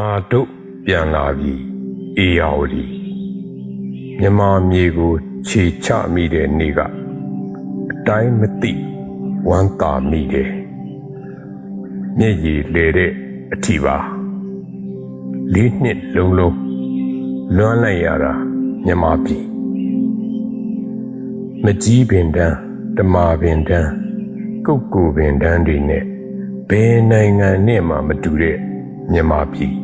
ငါတို့ပြန်လာပြီအေယာဝတီမြမမြေကိုခြေချမိတဲ့နေ့ကအတိုင်းမသိဝမ်းသာမိတယ်မျက်ရည်လေတဲ့အထီပါလေးနှစ်လုံးလုံးလွမ်းလိုက်ရတာမြမပြည်မကြီးပင်တန်းဓမာပင်တန်းကုတ်ကူပင်တန်းတွေနဲ့ဘယ်နိုင်ငံနဲ့မှမတူတဲ့မြမပြည်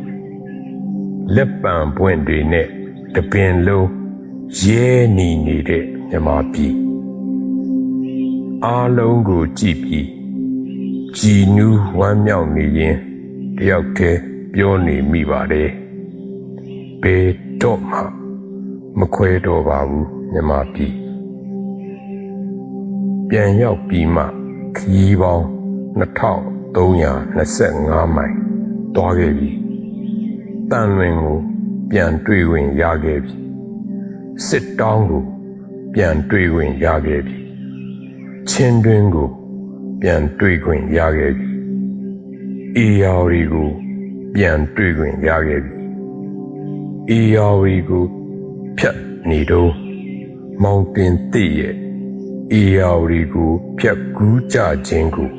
လက်ပံပွင့်တွေနဲ့တပင်လုံးရဲနီနေတဲ့မြမပြည်အားလုံးကိုကြည့်ပြီးကြည်နူးဝမ်းမြောက်နေရင်တယောက်တည်းပြောနေမိပါတယ်ဘယ်တော့မှမခွဲတော့ပါဘူးမြမပြည်ပြန်ရောက်ပြီးမှခရီးပေါင်း2325မိုင်တွားခဲ့ပြီ တန်လွင်ကို ပြန်တွေ့ဝင်ရခဲ့ပြီစစ်တောင်းကို ပြန်တွေ့ဝင်ရခဲ့ပြီချင်းတွင်းကို ပြန်တွေ့ခွင့်ရခဲ့ပြီအေယာရီကို ပြန်တွေ့ခွင့်ရခဲ့ပြီအေယာရီကိုဖြတ်နေတော့မောင်တင်တိရဲ့အေယာရီကို ဖြတ်ကူးကြခြင်းကို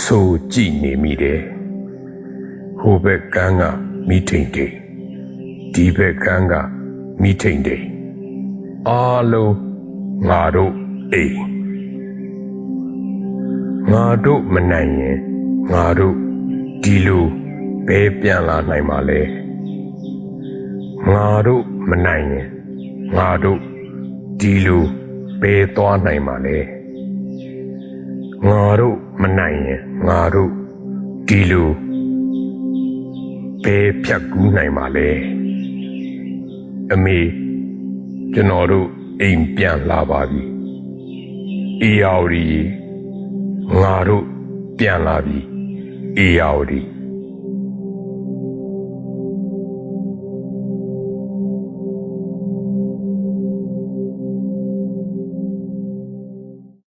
ဆိုကြည့်နေမိတယ်ဟိုဘက်ကန်းက မိထိန်တိန်ဒီဘက်ကန်းကမိထိန်တိန်အားလုံးငါတို့အိမ်ငါတို့မနိုင်ရင်ငါတို့ဒီလိုဘဲပြန်လာနိုင်ပါလဲငါတို့မနိုင်ရင်ငါတို့ဒီလိုဘဲသွားနိုင်ပါလဲငါတို့မနိုင်ရင်ငါတို့ဒီလို ဘဲဖြတ်ကူးနိုင်ပါလဲအမေကျွန်တော်တို့အိမ်ပြန်လာပါပြီအေယာဝတီငါတို့ပြန်လာပြီအေယာဝတီ